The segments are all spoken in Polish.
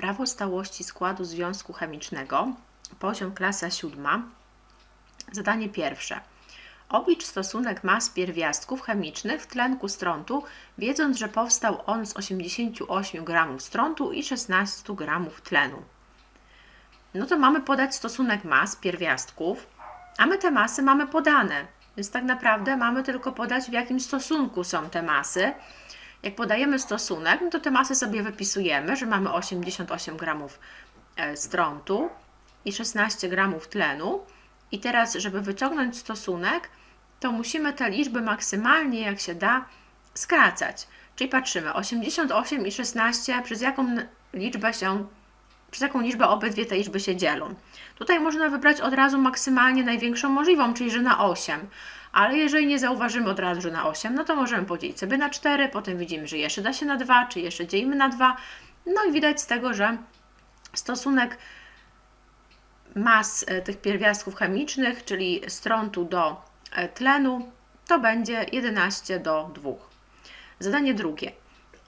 Prawo stałości składu związku chemicznego, poziom klasa siódma. Zadanie pierwsze. Oblicz stosunek mas pierwiastków chemicznych w tlenku strontu, wiedząc, że powstał on z 88 g strontu i 16 g tlenu. No to mamy podać stosunek mas pierwiastków, a my te masy mamy podane, więc tak naprawdę mamy tylko podać w jakim stosunku są te masy. Jak podajemy stosunek, no to te masy sobie wypisujemy, że mamy 88 gramów e, strontu i 16 gramów tlenu. I teraz, żeby wyciągnąć stosunek, to musimy te liczby maksymalnie, jak się da, skracać. Czyli patrzymy, 88 i 16, przez jaką liczbę się, przez jaką liczbę obydwie te liczby się dzielą. Tutaj można wybrać od razu maksymalnie największą możliwą, czyli że na 8. Ale jeżeli nie zauważymy od razu, że na 8, no to możemy podzielić sobie na 4, potem widzimy, że jeszcze da się na 2, czy jeszcze dzielimy na 2. No i widać z tego, że stosunek mas e, tych pierwiastków chemicznych, czyli strontu do e, tlenu, to będzie 11 do 2. Zadanie drugie.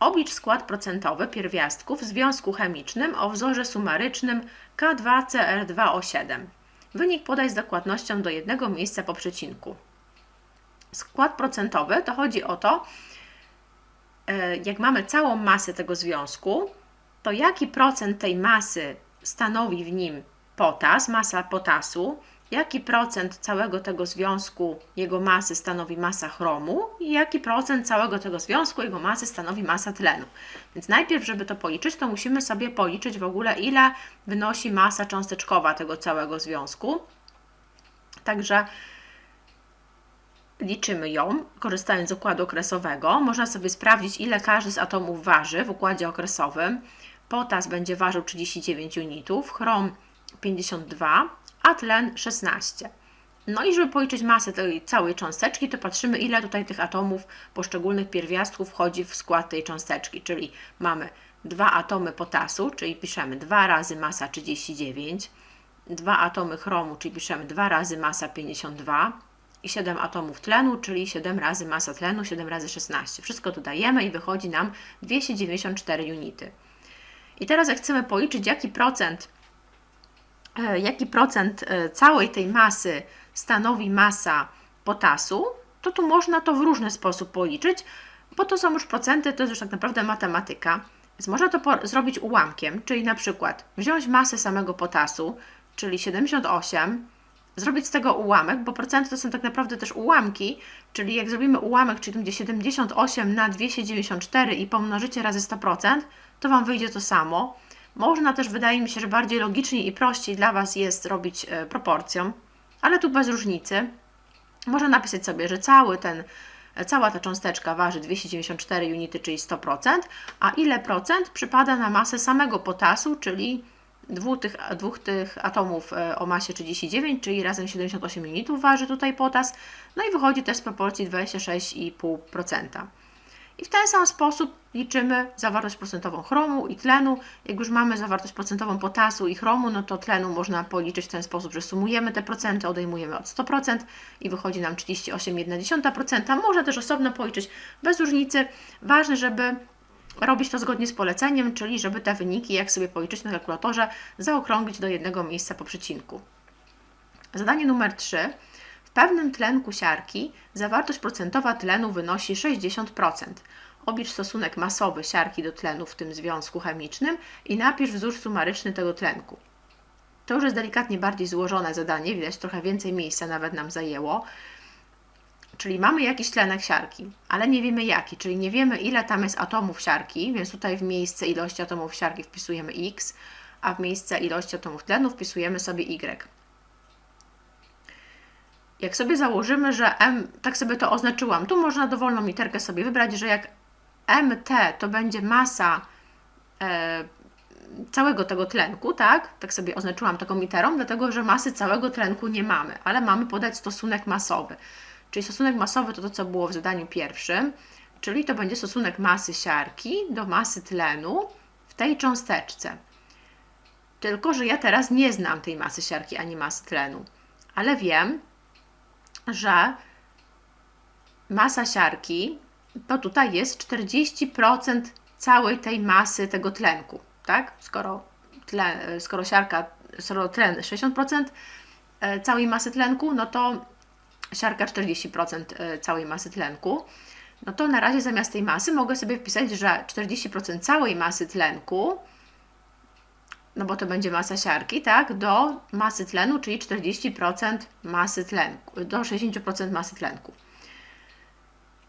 Oblicz skład procentowy pierwiastków w związku chemicznym o wzorze sumarycznym K2CR2O7. Wynik podaj z dokładnością do jednego miejsca po przecinku. Skład procentowy to chodzi o to, e, jak mamy całą masę tego związku, to jaki procent tej masy stanowi w nim potas, masa potasu, jaki procent całego tego związku, jego masy stanowi masa chromu i jaki procent całego tego związku, jego masy stanowi masa tlenu. Więc najpierw, żeby to policzyć, to musimy sobie policzyć w ogóle, ile wynosi masa cząsteczkowa tego całego związku. Także liczymy ją, korzystając z układu okresowego. Można sobie sprawdzić, ile każdy z atomów waży w układzie okresowym. Potas będzie ważył 39 unitów, chrom 52, a tlen 16. No i żeby policzyć masę tej całej cząsteczki, to patrzymy, ile tutaj tych atomów poszczególnych pierwiastków wchodzi w skład tej cząsteczki, czyli mamy dwa atomy potasu, czyli piszemy 2 razy masa 39, dwa atomy chromu, czyli piszemy 2 razy masa 52, i 7 atomów tlenu, czyli 7 razy masa tlenu, 7 razy 16. Wszystko dodajemy i wychodzi nam 294 unity. I teraz jak chcemy policzyć, jaki procent, e, jaki procent e, całej tej masy stanowi masa potasu, to tu można to w różny sposób policzyć, bo to są już procenty, to jest już tak naprawdę matematyka. Więc można to zrobić ułamkiem, czyli na przykład wziąć masę samego potasu, czyli 78, zrobić z tego ułamek, bo procenty to są tak naprawdę też ułamki, czyli jak zrobimy ułamek, czyli będzie 78 na 294 i pomnożycie razy 100%, to Wam wyjdzie to samo. Można też, wydaje mi się, że bardziej logicznie i prościej dla Was jest robić e, proporcją, ale tu bez różnicy. Można napisać sobie, że cały ten, e, cała ta cząsteczka waży 294 unity, czyli 100%, a ile procent przypada na masę samego potasu, czyli dwóch tych, dwóch tych atomów e, o masie 39, czyli razem 78 unitów waży tutaj potas, no i wychodzi też z proporcji 26,5%. I w ten sam sposób liczymy zawartość procentową chromu i tlenu. Jak już mamy zawartość procentową potasu i chromu, no to tlenu można policzyć w ten sposób, że sumujemy te procenty, odejmujemy od 100% i wychodzi nam 38,1%. Można też osobno policzyć bez różnicy. Ważne, żeby robić to zgodnie z poleceniem, czyli żeby te wyniki, jak sobie policzyć na kalkulatorze, zaokrąglić do jednego miejsca po przecinku. Zadanie numer 3. W pewnym tlenku siarki zawartość procentowa tlenu wynosi 60%. Oblicz stosunek masowy siarki do tlenu w tym związku chemicznym i napisz wzór sumaryczny tego tlenku. To już jest delikatnie bardziej złożone zadanie, widać trochę więcej miejsca nawet nam zajęło. Czyli mamy jakiś tlenek siarki, ale nie wiemy jaki, czyli nie wiemy ile tam jest atomów siarki, więc tutaj w miejsce ilości atomów siarki wpisujemy x, a w miejsce ilości atomów tlenu wpisujemy sobie y. Jak sobie założymy, że m, tak sobie to oznaczyłam, tu można dowolną literkę sobie wybrać, że jak mt to będzie masa e, całego tego tlenku, tak? Tak sobie oznaczyłam taką literą, dlatego że masy całego tlenku nie mamy, ale mamy podać stosunek masowy. Czyli stosunek masowy to to, co było w zadaniu pierwszym, czyli to będzie stosunek masy siarki do masy tlenu w tej cząsteczce. Tylko, że ja teraz nie znam tej masy siarki ani masy tlenu, ale wiem, że masa siarki to tutaj jest 40% całej tej masy tego tlenku. tak? Skoro, tle, skoro siarka, skoro tlen 60% e, całej masy tlenku, no to siarka 40% e, całej masy tlenku. No to na razie zamiast tej masy mogę sobie wpisać, że 40% całej masy tlenku, no bo to będzie masa siarki, tak, do masy tlenu, czyli 40% masy tlenku, do 60% masy tlenku.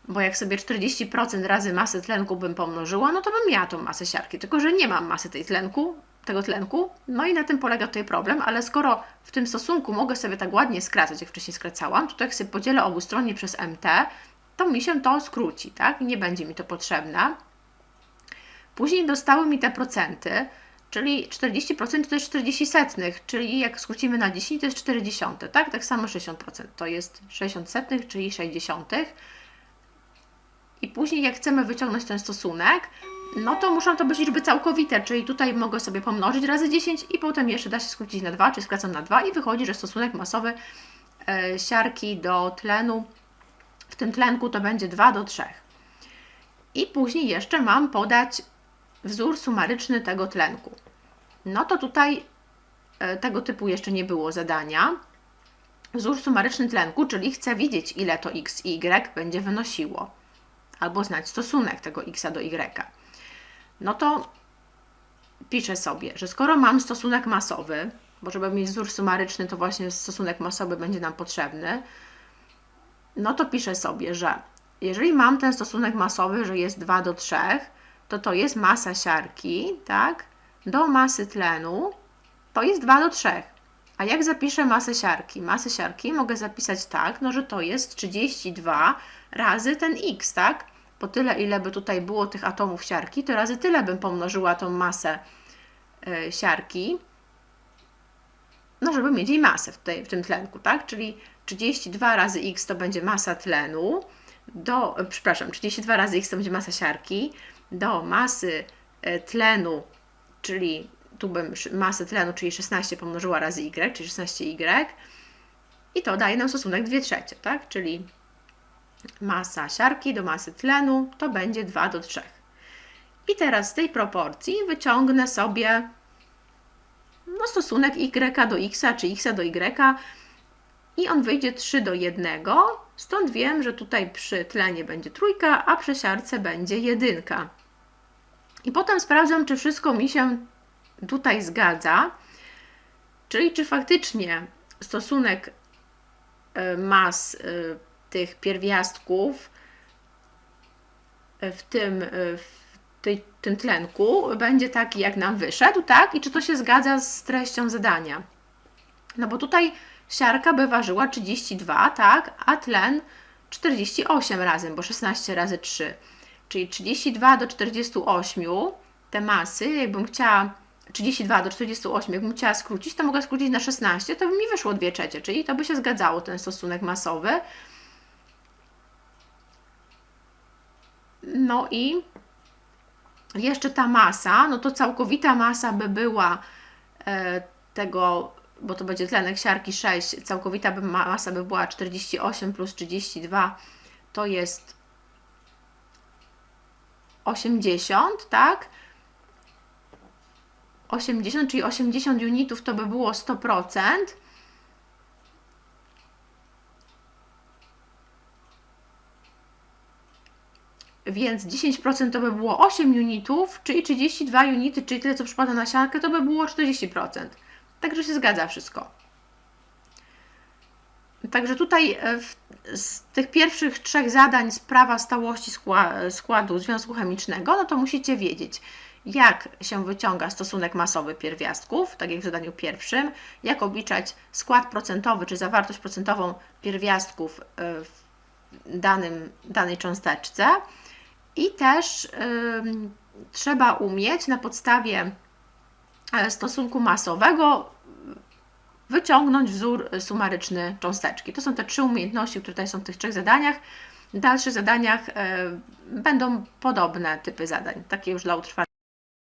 Bo jak sobie 40% razy masę tlenku bym pomnożyła, no to bym miała tą masę siarki, tylko że nie mam masy tej tlenku, tego tlenku, no i na tym polega tutaj problem, ale skoro w tym stosunku mogę sobie tak ładnie skracać, jak wcześniej skracałam, to jak sobie podzielę obustronnie przez mt, to mi się to skróci, tak? Nie będzie mi to potrzebne. Później dostały mi te procenty, czyli 40% to jest 40 setnych, czyli jak skrócimy na 10 to jest 40, tak? Tak samo 60% to jest 60 setnych, czyli 60. I później jak chcemy wyciągnąć ten stosunek, no to muszą to być liczby całkowite, czyli tutaj mogę sobie pomnożyć razy 10 i potem jeszcze da się skrócić na 2, czy skracam na 2 i wychodzi, że stosunek masowy e, siarki do tlenu w tym tlenku to będzie 2 do 3. I później jeszcze mam podać wzór sumaryczny tego tlenku. No to tutaj e, tego typu jeszcze nie było zadania. Wzór sumaryczny tlenku, czyli chcę widzieć, ile to x i y będzie wynosiło, albo znać stosunek tego x do y. No to piszę sobie, że skoro mam stosunek masowy, bo żeby mieć wzór sumaryczny, to właśnie stosunek masowy będzie nam potrzebny, no to piszę sobie, że jeżeli mam ten stosunek masowy, że jest 2 do 3, to to jest masa siarki, tak, do masy tlenu, to jest 2 do 3. A jak zapiszę masę siarki? Masę siarki mogę zapisać tak, no, że to jest 32 razy ten x, tak? Po tyle, ile by tutaj było tych atomów siarki, to razy tyle bym pomnożyła tą masę y, siarki, no żeby mieć jej masę w, tej, w tym tlenku, tak? Czyli 32 razy x to będzie masa tlenu, do, przepraszam, 32 razy x to będzie masa siarki, do masy e, tlenu, czyli tu bym masę tlenu, czyli 16 pomnożyła razy y, czyli 16y i to daje nam stosunek 2 trzecie, tak? Czyli masa siarki do masy tlenu to będzie 2 do 3. I teraz z tej proporcji wyciągnę sobie no, stosunek y do x, czy x do y, i on wyjdzie 3 do 1. Stąd wiem, że tutaj przy tlenie będzie trójka, a przy siarce będzie jedynka. I potem sprawdzam, czy wszystko mi się tutaj zgadza, czyli czy faktycznie stosunek e, mas e, tych pierwiastków e, w tym, w tej, tym tlenku będzie taki, jak nam wyszedł, tak? I czy to się zgadza z treścią zadania. No bo tutaj siarka by ważyła 32, tak, a tlen 48 razem, bo 16 razy 3, czyli 32 do 48 te masy, jakbym chciała 32 do 48, jakbym chciała skrócić, to mogę skrócić na 16, to by mi wyszło 2 trzecie, czyli to by się zgadzało, ten stosunek masowy. No i jeszcze ta masa, no to całkowita masa by była e, tego bo to będzie tlenek siarki 6, całkowita by masa by była 48 plus 32, to jest 80, tak? 80, czyli 80 unitów to by było 100%. Więc 10% to by było 8 unitów, czyli 32 unity, czyli tyle co przypada na siarkę, to by było 40%. Także się zgadza wszystko. Także tutaj e, w, z tych pierwszych trzech zadań sprawa stałości składu związku chemicznego, no to musicie wiedzieć, jak się wyciąga stosunek masowy pierwiastków, tak jak w zadaniu pierwszym, jak obliczać skład procentowy czy zawartość procentową pierwiastków e, w danym, danej cząsteczce i też trzeba umieć na podstawie e, stosunku masowego wyciągnąć wzór sumaryczny cząsteczki. To są te trzy umiejętności, które tutaj są w tych trzech zadaniach. W dalszych zadaniach e, będą podobne typy zadań, takie już dla utrwalenia.